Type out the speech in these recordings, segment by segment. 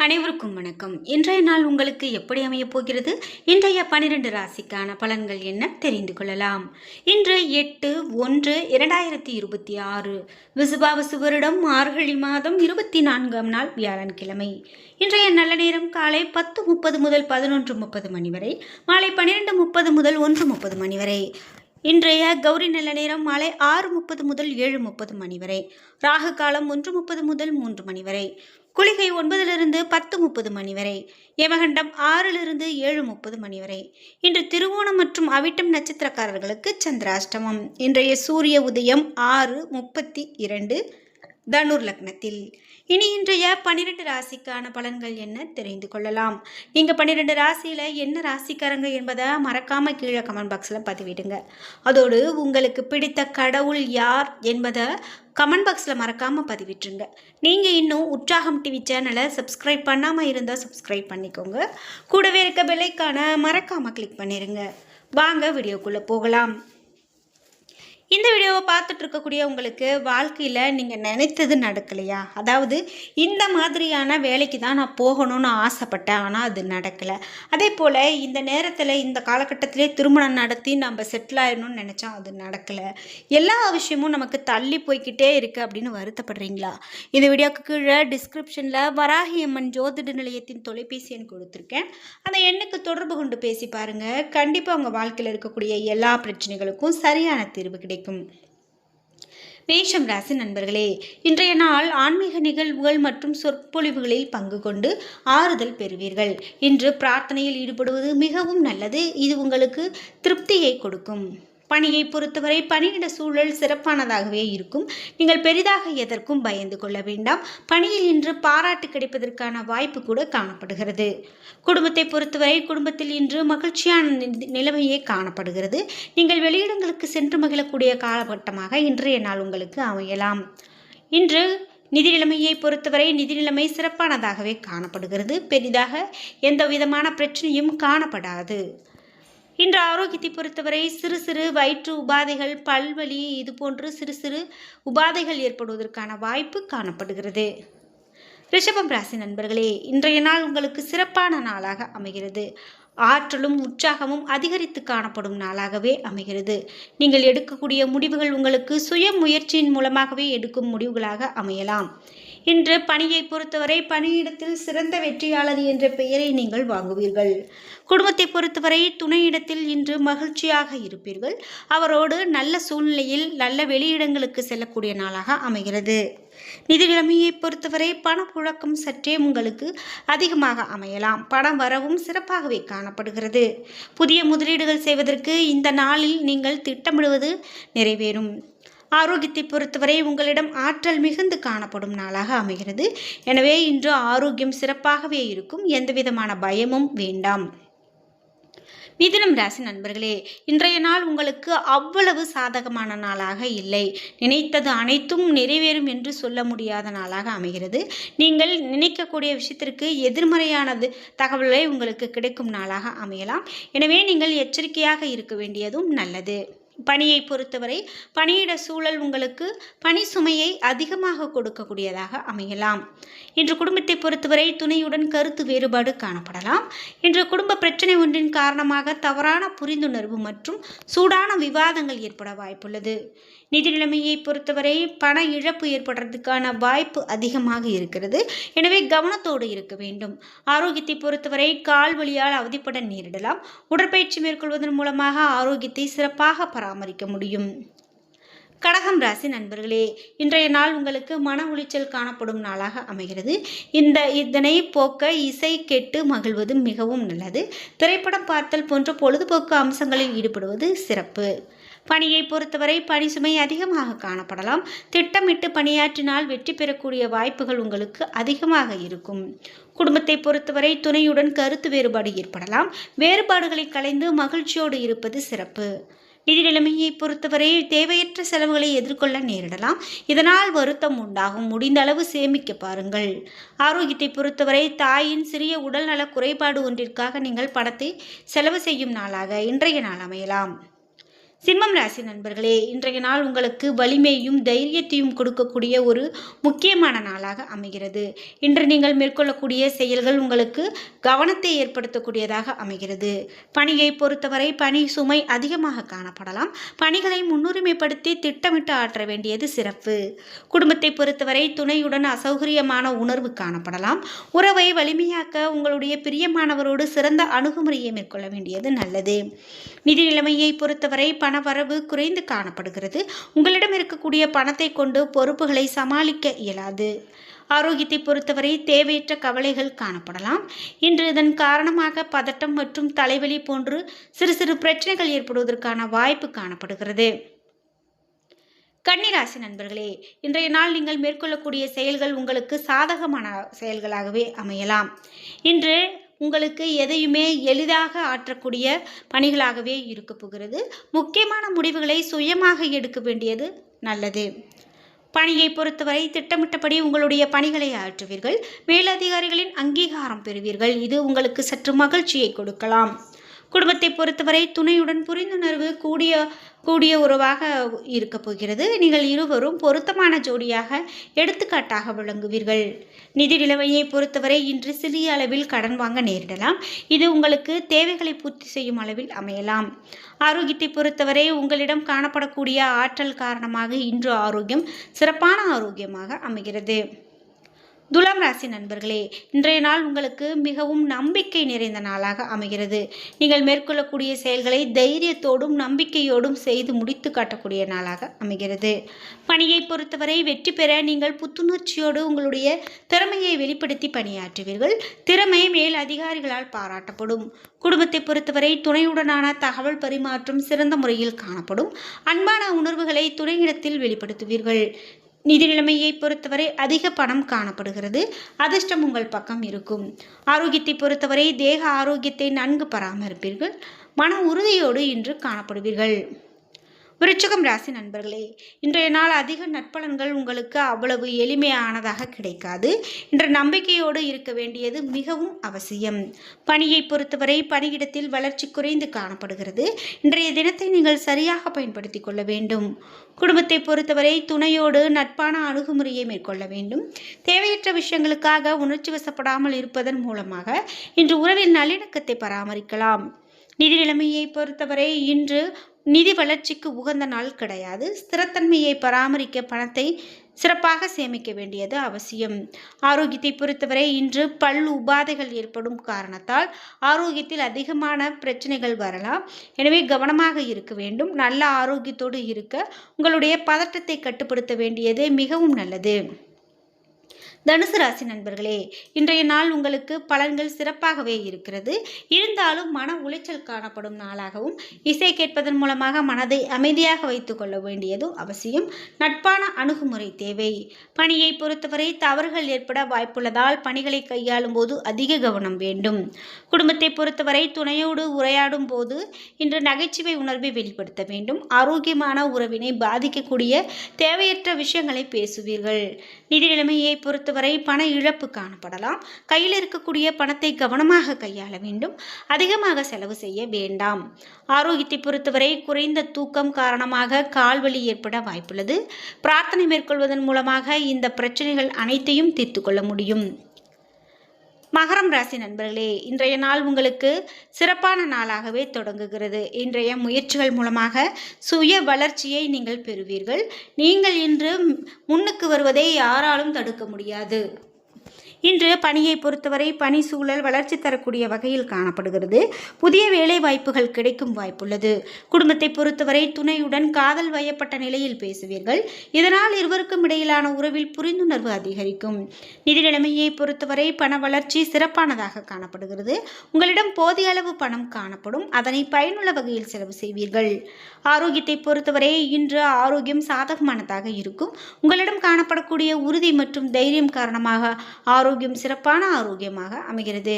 அனைவருக்கும் வணக்கம். இன்றைய நாள் உங்களுக்கு எப்படி அமையப் போகிறது? இன்றைய பனிரெண்டு ராசிக்கான பலன்கள் என்ன? தெரிந்து கொள்ளலாம். இன்று எட்டு ஒன்று இரண்டாயிரத்தி இருபத்தி ஆறு. விசுபாவசு வருடம் மார்கழி மாதம் இருபத்தி நான்காம் நாள் வியாழன்கிழமை. இன்றைய நல்ல நேரம் காலை பத்து முப்பது முதல் பதினொன்று முப்பது மணி வரை மாலை பன்னிரெண்டு முப்பது முதல் ஒன்று முப்பது மணி வரை. இன்றைய கௌரி நல்ல நேரம் மாலை ஆறு முப்பது முதல் ஏழு முப்பது மணி வரை. ராகு காலம் ஒன்று முப்பது முதல் மூன்று மணி வரை. குளிகை ஒன்பதிலிருந்து பத்து முப்பது மணி வரை யமகண்டம் ஆறிலிருந்து ஏழு முப்பது மணி வரை. இன்று திருவோணம் மற்றும் அவிட்டம் நட்சத்திரக்காரர்களுக்கு சந்திராஷ்டமம். இன்றைய சூரிய உதயம் ஆறு முப்பத்தி இரண்டு தனுர் லக்னத்தில். இனி இன்றைய பன்னிரெண்டு ராசிக்கான பலன்கள் என்ன தெரிந்து கொள்ளலாம். நீங்கள் பன்னிரெண்டு ராசியில் என்ன ராசிக்காரங்க என்பதை மறக்காமல் கீழே கமெண்ட் பாக்ஸில் பதிவிடுங்க. அதோடு உங்களுக்கு பிடித்த கடவுள் யார் என்பதை கமெண்ட் பாக்ஸில் மறக்காமல் பதிவிட்டுருங்க. நீங்கள் இன்னும் உற்சாகம் டிவி சேனலை சப்ஸ்கிரைப் பண்ணாமல் இருந்தால் சப்ஸ்கிரைப் பண்ணிக்கோங்க. கூடவே இருக்க பெல்லைக்கான மறக்காமல் கிளிக் பண்ணிடுங்க வாங்க வீடியோக்குள்ளே போகலாம். இந்த வீடியோவை பார்த்துட்டு இருக்கக்கூடிய உங்களுக்கு வாழ்க்கையில் நீங்கள் நினைத்தது நடக்கலையா? அதாவது இந்த மாதிரியான வேலைக்கு தான் நான் போகணும்னு ஆசைப்பட்டேன் ஆனால் அது நடக்கலை. அதே போல் இந்த நேரத்தில் இந்த காலகட்டத்திலே திருமணம் நடத்தி நம்ம செட்டில் ஆயிடணும்னு நினச்சோம் அது நடக்கலை. எல்லா விஷயமும் நமக்கு தள்ளி போய்க்கிட்டே இருக்குது அப்படின்னு வருத்தப்படுறீங்களா? இந்த வீடியோக்கு கீழே டிஸ்கிரிப்ஷனில் வராகியம்மன் ஜோதிட நிலையத்தின் தொலைபேசி எண் கொடுத்துருக்கேன். அந்த எண்ணுக்கு தொடர்பு கொண்டு பேசி பாருங்கள் கண்டிப்பாக உங்கள் வாழ்க்கையில் இருக்கக்கூடிய எல்லா பிரச்சனைகளுக்கும் சரியான தீர்வு கிடைக்கும். மேஷம் ராசி நண்பர்களே இன்றைய நாள் ஆன்மீக நிகழ்வுகள் மற்றும் சொற்பொழிவுகளில் பங்கு கொண்டு ஆறுதல் பெறுவீர்கள். இன்று பிரார்த்தனையில் ஈடுபடுவது மிகவும் நல்லது. இது உங்களுக்கு திருப்தியை கொடுக்கும். பணியை பொறுத்தவரை பணியிட சூழல் சிறப்பானதாகவே இருக்கும். நீங்கள் பெரிதாக எதற்கும் பயந்து கொள்ள வேண்டாம். பணியில் இன்று பாராட்டு கிடைப்பதற்கான வாய்ப்பு கூட காணப்படுகிறது. குடும்பத்தை பொறுத்தவரை குடும்பத்தில் இன்று மகிழ்ச்சியான நிலைமையே காணப்படுகிறது. நீங்கள் வெளியிடங்களுக்கு சென்று மகிழக்கூடிய காலகட்டமாக இன்றைய நாள் உங்களுக்கு அமையலாம். இன்று நிதி நிலைமையை பொறுத்தவரை நிதி நிலைமை சிறப்பானதாகவே காணப்படுகிறது. பெரிதாக எந்த விதமான பிரச்சனையும் காணப்படாது. இன்று ஆரோக்கியத்தை பொறுத்தவரை சிறு சிறு வயிற்று உபாதைகள் பல்வலி இது போன்று சிறு சிறு உபாதைகள் ஏற்படுவதற்கான வாய்ப்பு காணப்படுகிறது. ரிஷபம் ராசி நண்பர்களே இன்றைய நாள் உங்களுக்கு சிறப்பான நாளாக அமைகிறது. ஆற்றலும் உற்சாகமும் அதிகரித்து காணப்படும் நாளாகவே அமைகிறது. நீங்கள் எடுக்கக்கூடிய முடிவுகள் உங்களுக்கு சுய முயற்சியின் மூலமாகவே எடுக்கும் முடிவுகளாக அமையலாம். இன்று பணியை பொறுத்தவரை பணியிடத்தில் சிறந்த வெற்றியாளர் என்ற பெயரை நீங்கள் வாங்குவீர்கள். குடும்பத்தை பொறுத்தவரை துணையிடத்தில் இன்று மகிழ்ச்சியாக இருப்பீர்கள். அவரோடு நல்ல சூழ்நிலையில் நல்ல வெளியிடங்களுக்கு செல்லக்கூடிய நாளாக அமைகிறது. நிதி நிலைமையை பொறுத்தவரை பணப்புழக்கம் சற்றே உங்களுக்கு அதிகமாக அமையலாம். பணம் வரவும் சிறப்பாகவே காணப்படுகிறது. புதிய முதலீடுகள் செய்வதற்கு இந்த நாளில் நீங்கள் திட்டமிடுவது நிறைவேறும். ஆரோக்கியத்தை பொறுத்தவரை உங்களிடம் ஆற்றல் மிகுந்து காணப்படும் நாளாக அமைகிறது. எனவே இன்று ஆரோக்கியம் சிறப்பாகவே இருக்கும். எந்தவிதமான பயமும் வேண்டாம். மிதுனம் ராசி நண்பர்களே இன்றைய நாள் உங்களுக்கு அவ்வளவு சாதகமான நாளாக இல்லை. நினைத்தது அனைத்தும் நிறைவேறும் என்று சொல்ல முடியாத நாளாக அமைகிறது. நீங்கள் நினைக்கக்கூடிய விஷயத்திற்கு எதிர்மறையானது தகவல்களை உங்களுக்கு கிடைக்கும் நாளாக அமையலாம். எனவே நீங்கள் எச்சரிக்கையாக இருக்க வேண்டியதும் நல்லது. பணியை பொறுத்தவரை பணியிட சூழல் உங்களுக்கு பணி சுமையை அதிகமாக கொடுக்கக்கூடியதாக அமையலாம். இன்று குடும்பத்தை பொறுத்தவரை துணையுடன் கருத்து வேறுபாடு காணப்படலாம். இன்று குடும்ப பிரச்சனை ஒன்றின் காரணமாக தவறான புரிந்துணர்வு மற்றும் சூடான விவாதங்கள் ஏற்பட வாய்ப்புள்ளது. நிதி நிலைமையை பொறுத்தவரை பண இழப்பு ஏற்படுறதுக்கான வாய்ப்பு அதிகமாக இருக்கிறது. எனவே கவனத்தோடு இருக்க வேண்டும். ஆரோக்கியத்தை பொறுத்தவரை கால் வழியால் அவதிப்பட நேரிடலாம். உடற்பயிற்சி மேற்கொள்வதன் மூலமாக ஆரோக்கியத்தை சிறப்பாக பராமரிக்க முடியும். கடகம் ராசி நண்பர்களே இன்றைய நாள் உங்களுக்கு மன உளைச்சல் காணப்படும் நாளாக அமைகிறது. இந்த இதனை போக்க இசை கேட்டு மகிழ்வது மிகவும் நல்லது. திரைப்படம் பார்த்தல் போன்ற பொழுதுபோக்கு அம்சங்களில் ஈடுபடுவது சிறப்பு. பணியை பொறுத்தவரை பணி சுமை அதிகமாக காணப்படலாம். திட்டமிட்டு பணியாற்றினால் வெற்றி பெறக்கூடிய வாய்ப்புகள் உங்களுக்கு அதிகமாக இருக்கும். குடும்பத்தை பொறுத்தவரை துணையுடன் கருத்து வேறுபாடு ஏற்படலாம். வேறுபாடுகளை கலைந்து மகிழ்ச்சியோடு இருப்பது சிறப்பு. நிதி நிலைமையை பொறுத்தவரை தேவையற்ற செலவுகளை எதிர்கொள்ள நேரிடலாம். இதனால் வருத்தம் உண்டாகும். முடிந்த அளவு சேமிக்க பாருங்கள். ஆரோக்கியத்தை பொறுத்தவரை தாயின் சிறிய உடல்நல குறைபாடு ஒன்றிற்காக நீங்கள் பணத்தை செலவு செய்யும் நாளாக இன்றைய நாள் அமையலாம். சிம்மம் ராசி நண்பர்களே இன்றைய நாள் உங்களுக்கு வலிமையும் தைரியத்தையும் கொடுக்கக்கூடிய ஒரு முக்கியமான நாளாக அமைகிறது. இன்று நீங்கள் மேற்கொள்ளக்கூடிய செயல்கள் உங்களுக்கு கவனத்தை ஏற்படுத்தக்கூடியதாக அமைகிறது. பணியை பொறுத்தவரை பணி சுமை அதிகமாக காணப்படலாம். பணிகளை முன்னுரிமைப்படுத்தி திட்டமிட்டு ஆற்ற வேண்டியது சிறப்பு. குடும்பத்தை பொறுத்தவரை துணையுடன் அசௌகரியமான உணர்வு காணப்படலாம். உறவை வலிமையாக்க உங்களுடைய பிரியமானவரோடு சிறந்த அணுகுமுறையை மேற்கொள்ள வேண்டியது நல்லது. நிதி நிலைமையை பொறுத்தவரை பணவரவு குறைந்து காணப்படுகிறது. உங்களிடம் இருக்கக்கூடிய பணத்தை கொண்டு பொறுப்புகளை சமாளிக்க இயலாது. ஆரோக்கியத்தை பொறுத்தவரை தேவையற்ற கவலைகள் காணப்படலாம். இன்று இதன் காரணமாக பதட்டம் மற்றும் தலைவலி போன்று சிறு சிறு பிரச்சனைகள் ஏற்படுவதற்கான வாய்ப்பு காணப்படுகிறது. கன்னிராசி நண்பர்களே இன்றைய நாள் நீங்கள் மேற்கொள்ளக்கூடிய செயல்கள் உங்களுக்கு சாதகமான செயல்களாகவே அமையலாம். இன்று உங்களுக்கு எதையுமே எளிதாக ஆற்றக்கூடிய பணிகளாகவே இருக்க போகிறது. முக்கியமான முடிவுகளை சுயமாக எடுக்க வேண்டியது நல்லது. பணியை பொறுத்தவரை திட்டமிட்டபடி உங்களுடைய பணிகளை ஆற்றுவீர்கள் மேலதிகாரிகளின் அங்கீகாரம் பெறுவீர்கள். இது உங்களுக்கு சற்று மகிழ்ச்சியை கொடுக்கலாம். குடும்பத்தை பொறுத்தவரை துணையுடன் புரிந்துணர்வு கூடிய கூடிய உறவாக இருக்க போகிறது. நீங்கள் இருவரும் பொருத்தமான ஜோடியாக எடுத்துக்காட்டாக விளங்குவீர்கள். நிதி நிலைமையை பொறுத்தவரை இன்று சிறிய அளவில் கடன் வாங்க நேரிடலாம். இது உங்களுக்கு தேவைகளை பூர்த்தி செய்யும் அளவில் அமையலாம். ஆரோக்கியத்தை பொறுத்தவரை உங்களிடம் காணப்படக்கூடிய ஆற்றல் காரணமாக இன்று ஆரோக்கியம் சிறப்பான ஆரோக்கியமாக அமைகிறது. துலாம் ராசி நண்பர்களே இன்றைய நாள் உங்களுக்கு மிகவும் நம்பிக்கை நிறைந்த நாளாக அமைகிறது. நீங்கள் மேற்கொள்ளக்கூடிய செயல்களை தைரியத்தோடும் நம்பிக்கையோடும் செய்து முடித்து காட்டக்கூடிய நாளாக அமைகிறது. பணியை பொறுத்தவரை வெற்றி பெற நீங்கள் புத்துணர்ச்சியோடு உங்களுடைய திறமையை வெளிப்படுத்தி பணியாற்றுவீர்கள். திறமை மேல் அதிகாரிகளால் பாராட்டப்படும். குடும்பத்தை பொறுத்தவரை துணையுடனான தகவல் பரிமாற்றம் சிறந்த முறையில் காணப்படும். அன்பான உணர்வுகளை துணையிடத்தில் வெளிப்படுத்துவீர்கள். நிதி நிலைமையை பொறுத்தவரை அதிக பணம் காணப்படுகிறது. அதிர்ஷ்டம் உங்கள் பக்கம் இருக்கும். ஆரோக்கியத்தை பொறுத்தவரை தேக ஆரோக்கியத்தை நன்கு பராமரிப்பீர்கள். மன உறுதியோடு இன்று காணப்படுவீர்கள். விருச்சகம் ராசி நண்பர்களே இன்றைய நாள் அதிக நற்பலன்கள் உங்களுக்கு அவ்வளவு எளிமையானதாக கிடைக்காது. இன்று நம்பிக்கையோடு இருக்க வேண்டியது மிகவும் அவசியம். பணியை பொறுத்தவரை பணியிடத்தில் வளர்ச்சி குறைந்து காணப்படுகிறது. இன்றைய தினத்தை நீங்கள் சரியாக பயன்படுத்தி கொள்ள வேண்டும். குடும்பத்தை பொறுத்தவரை துணையோடு நட்பான அணுகுமுறையை மேற்கொள்ள வேண்டும். தேவையற்ற விஷயங்களுக்காக உணர்ச்சி வசப்படாமல் இருப்பதன் மூலமாக இன்று உறவின் நல்லிணக்கத்தை பராமரிக்கலாம். நிதி நிலைமையை பொறுத்தவரை இன்று நிதி வளர்ச்சிக்கு உகந்த நாள் கிடையாது. ஸ்திரத்தன்மையை பராமரிக்க பணத்தை சிறப்பாக சேமிக்க வேண்டியது அவசியம். ஆரோக்கியத்தை பொறுத்தவரை இன்று பல் உபாதைகள் ஏற்படும் காரணத்தால் ஆரோக்கியத்தில் அதிகமான பிரச்சனைகள் வரலாம். எனவே கவனமாக இருக்க வேண்டும். நல்ல ஆரோக்கியத்தோடு இருக்க உங்களுடைய பதட்டத்தை கட்டுப்படுத்த வேண்டியது மிகவும் நல்லது. தனுசு ராசி நண்பர்களே இன்றைய நாள் உங்களுக்கு பலன்கள் சிறப்பாகவே இருக்கிறது. இருந்தாலும் மன உளைச்சல் காணப்படும் நாளாகவும் இசை கேட்பதன் மூலமாக மனதை அமைதியாக வைத்துக் கொள்ள அவசியம். நட்பான அணுகுமுறை தேவை. பணியை பொறுத்தவரை தவறுகள் ஏற்பட வாய்ப்புள்ளதால் பணிகளை கையாளும் போது அதிக கவனம் வேண்டும். குடும்பத்தை பொறுத்தவரை துணையோடு உரையாடும் போது இன்று நகைச்சுவை உணர்வை வெளிப்படுத்த வேண்டும். ஆரோக்கியமான உறவினை பாதிக்கக்கூடிய தேவையற்ற விஷயங்களை பேசுவீர்கள். நிதி நிலைமையை பொறுத்த பொறுத்தவரை பண இழப்பு காணப்படலாம். கையில் இருக்கக்கூடிய பணத்தை கவனமாக கையாள வேண்டும். அதிகமாக செலவு செய்ய வேண்டாம். ஆரோக்கியத்தை பொறுத்தவரை குறைந்த தூக்கம் காரணமாக கால்வலி ஏற்பட வாய்ப்புள்ளது. பிரார்த்தனை மேற்கொள்வதன் மூலமாக இந்த பிரச்சனைகள் அனைத்தையும் தீர்த்து கொள்ள முடியும். மகரம் ராசி நண்பர்களே இன்றைய நாள் உங்களுக்கு சிறப்பான நாளாகவே தொடங்குகிறது. இன்றைய முயற்சிகள் மூலமாக சுய வளர்ச்சியை நீங்கள் பெறுவீர்கள். நீங்கள் இன்று முன்னுக்கு வருவதை யாராலும் தடுக்க முடியாது. இன்று பணியை பொறுத்தவரை பணி சூழல் வளர்ச்சி தரக்கூடிய வகையில் காணப்படுகிறது. புதிய வேலை வாய்ப்புகள் கிடைக்கும் வாய்ப்புள்ளது. குடும்பத்தை பொறுத்தவரை துணையுடன் காதல் வயப்பட்ட நிலையில் பேசுவீர்கள். இதனால் இருவருக்கும் இடையிலான உறவில் புரிந்துணர்வு அதிகரிக்கும். நிதி நிலைமையை பொறுத்தவரை பண வளர்ச்சி சிறப்பானதாக காணப்படுகிறது. உங்களிடம் போதிய அளவு பணம் காணப்படும். அதனை பயனுள்ள வகையில் செலவு செய்வீர்கள். ஆரோக்கியத்தை பொறுத்தவரை இன்று ஆரோக்கியம் சாதகமானதாக இருக்கும். உங்களிடம் காணப்படக்கூடிய உறுதி மற்றும் தைரியம் காரணமாக ஆரோக்கியம் சிறப்பான ஆரோக்கியமாக அமைகிறது.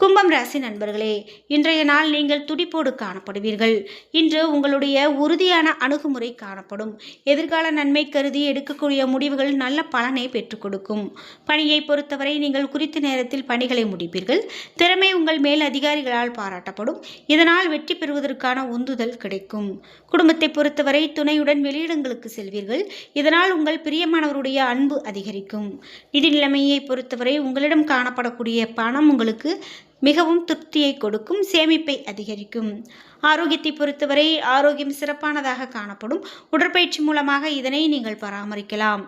கும்பம் ராசி நண்பர்களே இன்றைய நாள் நீங்கள் துடிப்போடு காணப்படுவீர்கள். இன்று உங்களுடைய உறுதியான அணுகுமுறை காணப்படும். எதிர்கால நன்மை கருதி எடுக்கக்கூடிய முடிவுகள் நல்ல பலனை பெற்றுக் கொடுக்கும். பணியை பொறுத்தவரை நீங்கள் குறித்த நேரத்தில் பணிகளை முடிப்பீர்கள். திறமை உங்கள் மேல் அதிகாரிகளால் பாராட்டப்படும். இதனால் வெற்றி பெறுவதற்கான உந்துதல் கிடைக்கும். குடும்பத்தை பொறுத்தவரை துணையுடன் வெளியிடங்களுக்கு செல்வீர்கள். இதனால் உங்கள் பிரியமானவருடைய அன்பு அதிகரிக்கும். நிதி நிலைமையை பொறுத்தவரை உங்களிடம் காணப்படக்கூடிய பணம் உங்களுக்கு மிகவும் திருப்தியை கொடுக்கும் சேமிப்பை அதிகரிக்கும். ஆரோக்கியத்தை பொறுத்தவரை ஆரோக்கியம் சிறப்பானதாக காணப்படும். உடற்பயிற்சி மூலமாக இதனை நீங்கள் பராமரிக்கலாம்.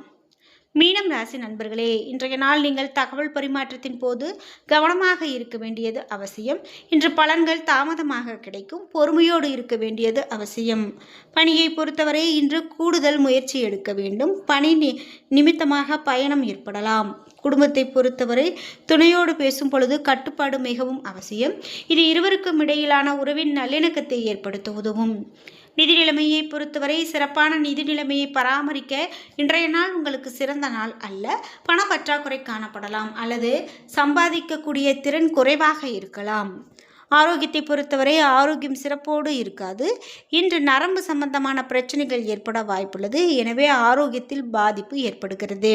மீனம் ராசி நண்பர்களே இன்றைய நாள் நீங்கள் தகவல் பரிமாற்றத்தின் போது கவனமாக இருக்க வேண்டியது அவசியம். இன்று பலன்கள் தாமதமாக கிடைக்கும். பொறுமையோடு இருக்க வேண்டியது அவசியம். பணியை பொறுத்தவரை இன்று கூடுதல் முயற்சி எடுக்க வேண்டும். பணி நி நிமித்தமாக பயணம் ஏற்படலாம். குடும்பத்தை பொறுத்தவரை துணையோடு பேசும் பொழுது கட்டுப்பாடு மிகவும் அவசியம். இது இருவருக்கும் இடையிலான உறவின் நல்லிணக்கத்தை ஏற்படுத்த உதவும் நிதி நிலைமையை பொறுத்தவரை சிறப்பான நிதி நிலைமையை பராமரிக்க இன்றைய நாள் உங்களுக்கு சிறந்த நாள் அல்ல. பண பற்றாக்குறை காணப்படலாம் அல்லது சம்பாதிக்கக்கூடிய திறன் குறைவாக இருக்கலாம். ஆரோக்கியத்தை பொறுத்தவரை ஆரோக்கியம் சிறப்போடு இருக்காது. இன்று நரம்பு சம்பந்தமான பிரச்சனைகள் ஏற்பட வாய்ப்புள்ளது. எனவே ஆரோக்கியத்தில் பாதிப்பு ஏற்படுகிறது.